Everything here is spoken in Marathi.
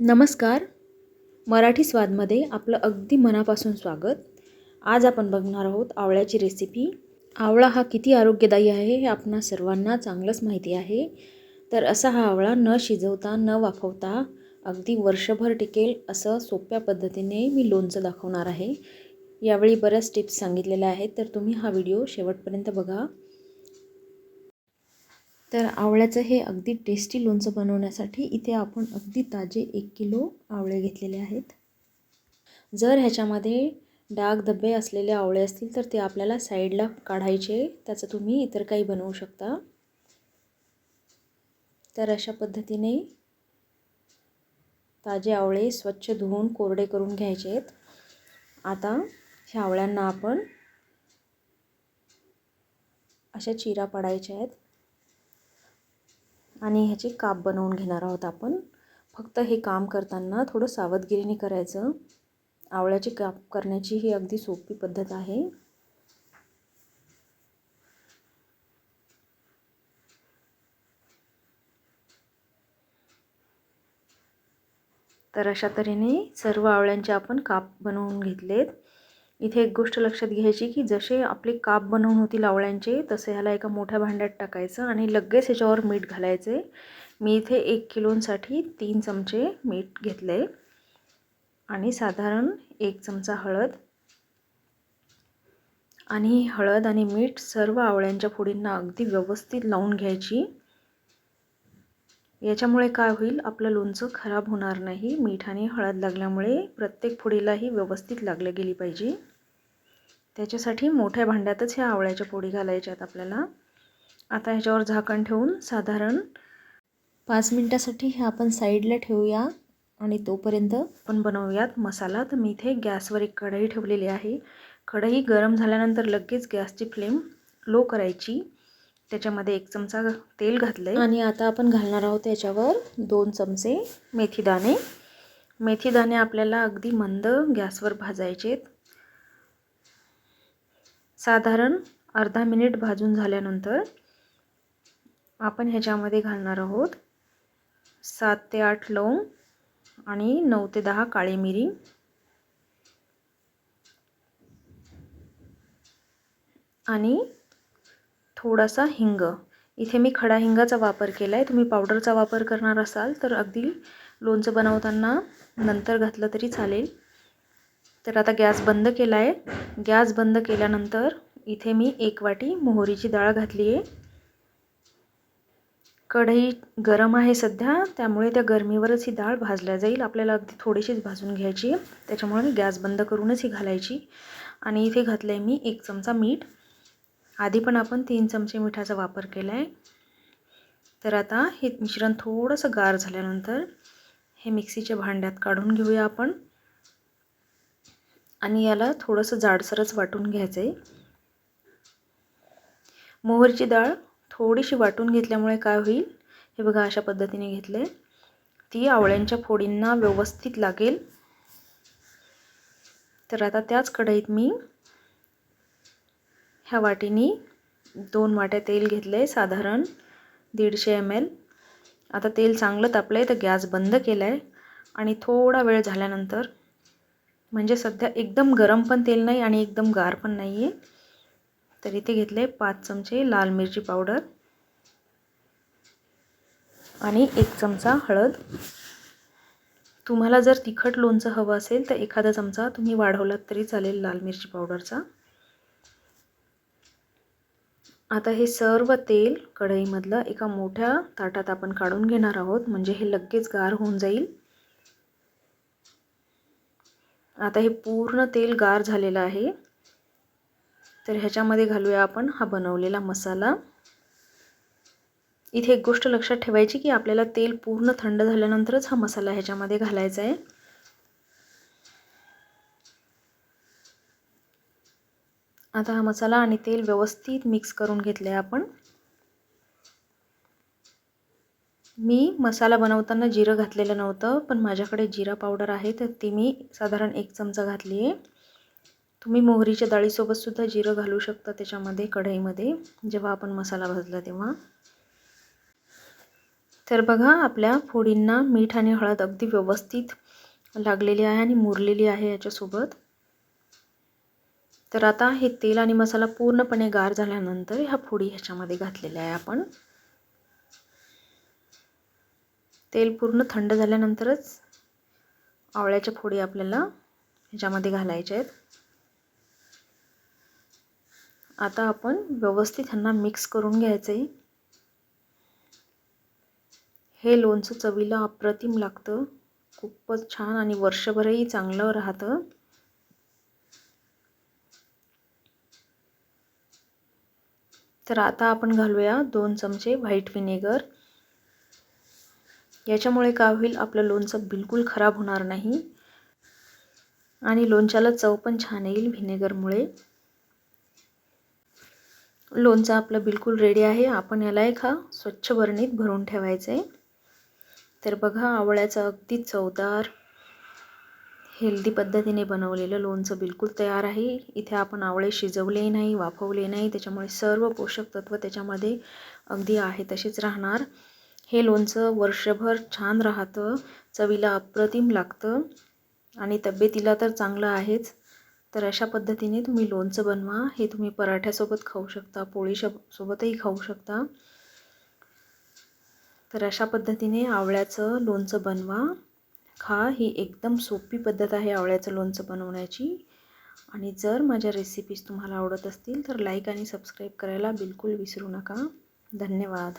नमस्कार. मराठी स्वादमध्ये आपलं अगदी मनापासून स्वागत. आज आपण बघणार आहोत आवळ्याची रेसिपी आवळा हा किती आरोग्यदायी आहे हे आपणा सर्वांना चांगलंच माहिती आहे. तर असा हा आवळा न शिजवता न वाफवता अगदी वर्षभर टिकेल असं सोप्या पद्धतीने मी लोणचं दाखवणार आहे. यावेळी बऱ्याच टिप्स सांगितलेल्या आहेत तर तुम्ही हा व्हिडिओ शेवटपर्यंत बघा. तर आवळ्याचं हे अगदी टेस्टी लोणचं बनवण्यासाठी इथे आपण अगदी ताजे एक किलो आवळे घेतलेले आहेत. जर ह्याच्यामध्ये डाग धब्बे असलेले आवळे असतील तर ते आपल्याला साईडला काढायचे त्याचं तुम्ही इतर काही बनवू शकता. तर अशा पद्धतीने ताजे आवळे स्वच्छ धुवून कोरडे करून घ्यायचे आहेत. आता ह्या आवळ्यांना आपण अशा चिरा पाडायच्या आहेत. आणि ह्याचे काप बनवून घेणार आहोत आपण. फक्त हे काम करताना थोडं सावधगिरीने करायचं. आवळ्याची काप करण्याची ही अगदी सोपी पद्धत आहे. तर अशा तऱ्हेने सर्व आवळ्यांचे आपण काप बनवून घेतलेत. इथे एक गोष्ट लक्षात घ्यायची की जसे आपले काप बनवून होतील आवळ्यांचे तसे ह्याला एका मोठ्या भांड्यात टाकायचं आणि लगेच ह्याच्यावर मीठ घालायचे. मी इथे एक किलोंसाठी तीन चमचे मीठ घेतले आणि साधारण एक चमचा हळद. आणि हळद आणि मीठ सर्व आवळ्यांच्या फोडींना अगदी व्यवस्थित लावून घ्यायची. याच्यामुळे काय होईल आपलं लोणचं खराब होणार नाही. मीठ आणि हळद लागल्यामुळे प्रत्येक फोडीलाही व्यवस्थित लागल्या गेली पाहिजे. त्याच्यासाठी मोठ्या भांड्यातच ह्या आवळ्याच्या पोळी घालायच्या आहेत आपल्याला. आता ह्याच्यावर झाकण ठेवून साधारण पाच मिनटासाठी हे आपण साईडला ठेवूया आणि तोपर्यंत आपण बनवूयात मसाला. तर मी इथे गॅसवर एक कढई ठेवलेली आहे. कढई गरम झाल्यानंतर लगेच गॅसची फ्लेम लो करायची. त्याच्यामध्ये एक चमचा तेल घातलं आहे आणि आता आपण घालणार आहोत त्याच्यावर दोन चमचे मेथीदाणे. मेथीदाणे आपल्याला अगदी मंद गॅसवर भाजायचे साधारण अर्धा मिनिट भाजून झाल्यानंतर आपण ह्याच्यामध्ये घालणार आहोत सात ते आठ लवंग आणि नऊ ते दहा काळी मिरी. आणि थोडासा हिंग. इथे मी खडा हिंगाचा वापर केला आहे तुम्ही पावडरचा वापर करणार असाल तर अगदी लोणचं बनवताना नंतर घातलं तरी चालेल. तर आता गॅस बंद केला आहे गॅस बंद केल्यानंतर इथे मी एक वाटी मोहरीची डाळ घातली आहे. कढई गरम आहे सध्या त्यामुळे त्या गरमीवरच ही डाळ भाजल्या जाईल. आपल्याला अगदी थोडीशीच भाजून घ्यायची त्याच्यामुळे गॅस बंद करूनच ही घालायची. आणि इथे घातलं आहे मी एक चमचा मीठ. आधी पण आपण तीन चमचे मिठाचा वापर केला आहे तर आता हे मिश्रण थोडंसं गार झाल्यानंतर हे मिक्सीच्या भांड्यात काढून घेऊया आपण. आणि याला थोडंसं जाडसरच वाटून घ्यायचं आहे मोहरीची डाळ थोडीशी वाटून घेतल्यामुळे काय होईल? हे बघा अशा पद्धतीने घेतले ती आवळ्यांच्या फोडींना व्यवस्थित लागेल. तर आता त्याच कढईत मी ह्या वाटीनी दोन वाट्या तेल घेतलं आहे साधारण दीडशे एम एल आता तेल चांगलं तापलं आहे तर गॅस बंद केला आहे आणि थोडा वेळ झाल्यानंतर म्हणजे सध्या एकदम गरम पण तेल नाही आणि एकदम गार पण नाही आहे तर इथे घेतले पाच चमचे लाल मिरची पावडर आणि एक चमचा हळद. तुम्हाला जर तिखट लोणचं हवं असेल तर एखादा चमचा तुम्ही वाढवलात तरी चालेल लाल मिरची पावडरचा. आता हे सर्व तेल कढईमधलं एका मोठ्या ताटात आपण काढून घेणार आहोत. म्हणजे हे लगेच गार होऊन जाईल. आता हे पूर्ण तेल गार झालेलं आहे. तर ह्याच्यामध्ये घालूया आपण हा बनवलेला मसाला. इथे एक गोष्ट लक्षात ठेवायची की आपल्याला तेल पूर्ण थंड झाल्यानंतरच हा मसाला ह्याच्यामध्ये घालायचा आहे. आता हा मसाला आणि तेल व्यवस्थित मिक्स करून घेतले आहे आपण. मी मसाला बनवताना जिरं घातलेलं नव्हतं पण माझ्याकडे जिरा पावडर आहे तर ती मी साधारण एक चमचा घातली आहे. तुम्ही मोहरीच्या डाळीसोबतसुद्धा जिरं घालू शकता त्याच्यामध्ये कढईमध्ये जेव्हा आपण मसाला भाजला तेव्हा. तर बघा आपल्या फोडींना मीठ आणि हळद अगदी व्यवस्थित लागलेली आहे आणि मुरलेली आहे याच्यासोबत. तर आता हे तेल आणि मसाला पूर्णपणे गार झाल्यानंतर ह्या फोडी ह्याच्यामध्ये घातलेल्या आहे आपण. तेल पूर्ण थंड झाल्यानंतरच आवळ्याच्या फोडी आपल्याला ह्याच्यामध्ये घालायच्या आहेत. आता आपण व्यवस्थित ह्यांना मिक्स करून घ्यायचं आहे हे लोणचं चवीला अप्रतिम लागतं. खूपच छान आणि वर्षभरही चांगलं राहतं. तर आता आपण घालूया दोन चमचे व्हाईट व्हिनेगर. याच्यामुळे काय होईल? आपलं लोणचं बिलकुल खराब होणार नाही. आणि लोणच्याला चव पण छान येईल व्हिनेगरमुळे लोणचं आपलं बिलकुल रेडी आहे. आपण याला एका स्वच्छ बरणीत भरून ठेवायचं आहे तर बघा आवळ्याचं अगदी चवदार हेल्दी पद्धतीने बनवलेलं लोणचं बिलकुल तयार आहे. इथे आपण आवळे शिजवले नाही वाफवले नाही. त्याच्यामुळे सर्व पोषक तत्व त्याच्यामध्ये अगदी आहे तसेच राहणार. हे लोणचं वर्षभर छान राहतं चवीला अप्रतिम लागतं आणि तब्येतीला तर चांगलं आहेच. तर अशा पद्धतीने तुम्ही लोणचं बनवा. हे तुम्ही पराठ्यासोबत खाऊ शकता पोळी सोबतही खाऊ शकता. तर अशा पद्धतीने आवळ्याचं लोणचं बनवा. खा ही एकदम सोपी पद्धत आहे आवळ्याचं लोणचं बनवण्याची. आणि जर माझ्या रेसिपीज तुम्हाला आवडत असतील तर लाईक आणि सबस्क्राईब करायला बिलकुल विसरू नका. धन्यवाद.